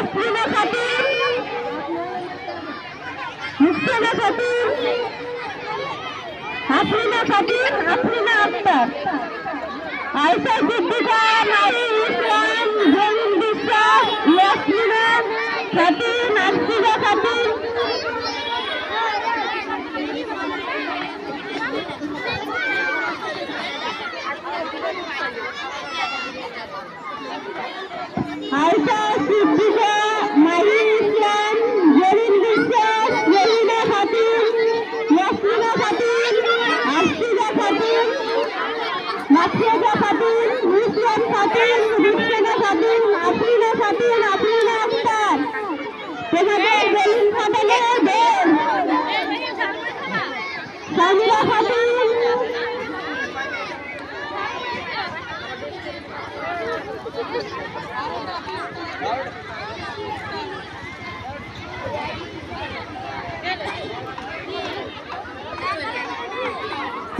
ইয়াসমিনা খাতুন মুসকানা খাতুন আফরিনা খাতুন আফরিনা আক্তার আয়সা সিদ্দিকা নারী ইসলাম জমিন বিশ্বাস ইয়াসমিনা খাতুন আরশিদা খাতুন ইসলাম খাতুন রুকসানা খাতুন আফরিনা খাতুন আফরিনা আক্তার তোমাদের বেলুন ফাটানোর বেল সামিরা খাতুন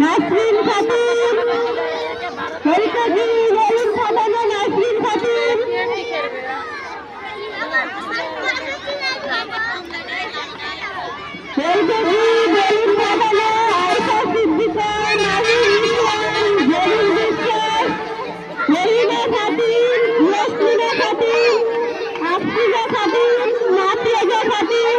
নাসরিন খাতুন হরিকাজি বেলুন ফাটানো নাসরিন খাতুন হরিকাজি বেলুন ফাটানো আয়সা সিদ্দিকা নারী ইসলাম জমিন বিশ্বাস মেরিনা খাতুন ইয়াসমিনা খাতুন আফরিনা খাতুন নাতিয়াজা খাতুন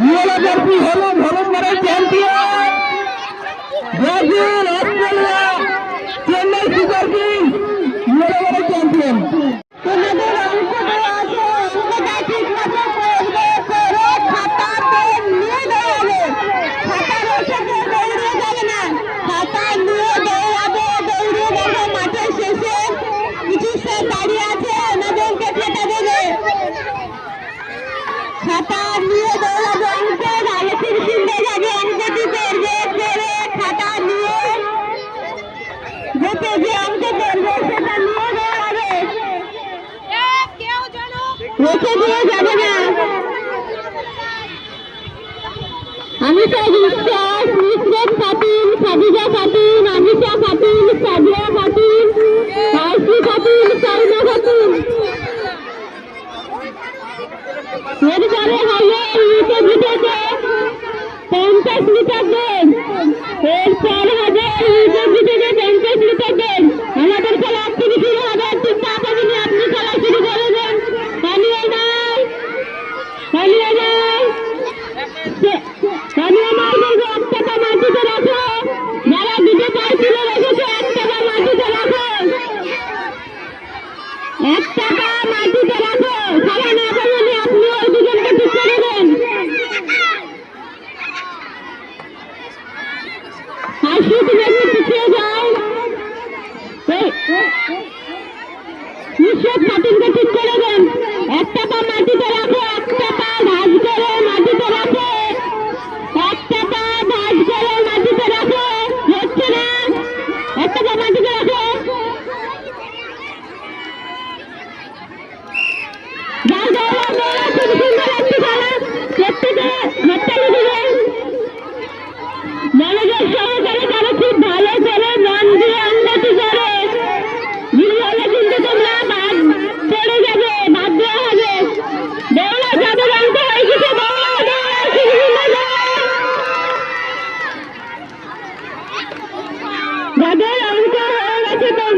ইউরোপি হলো ভলম্বরের champion Brazil Australia Chennai super kings ইউরোপের চ্যাম্পিয়ন যেতে যে অঙ্ক করবে সেটা নিয়ে দৌড়াবে রেখে দিয়ে যাবে না আমিষা বিশ্বাস নুসরত খাতুন খাদিজা খাতুন আমিষা খাতুন সাদিয়া খাতুন আয়সি খাতুন সাইনা খাতুন এরপরে হবে ইউকে জিতেছে পঞ্চাশ লিটার দেন এরপর হবে ইউকে নিশ্চয় ঠিক করে দেন। একটা পা মাটিতে রাখো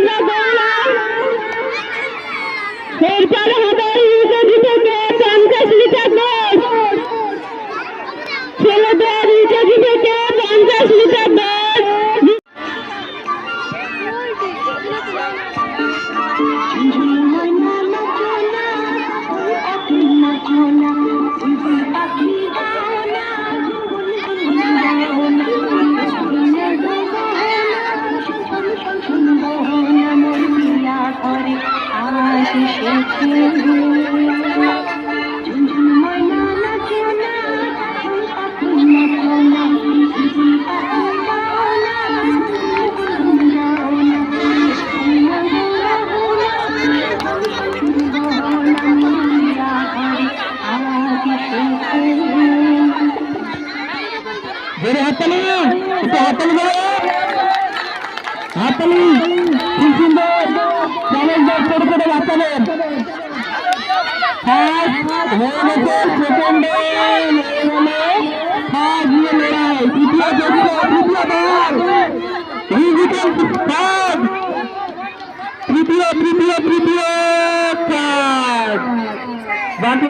আমরা বললাম এরপর হবে ইউকেজি থেকে পঞ্চাশ লিটার দুধ ছেলেদের ইউকেজি একটু হাততালি দাও হাততালি খুব সুন্দর চ্যালেঞ্জ সেকেন্ডে ফার্স্ট নিয়ে লড়াই তৃতীয় চতুর্থ তৃতীয় দল রিজিটেন থার্ড তৃতীয় তৃতীয় তৃতীয় বাকি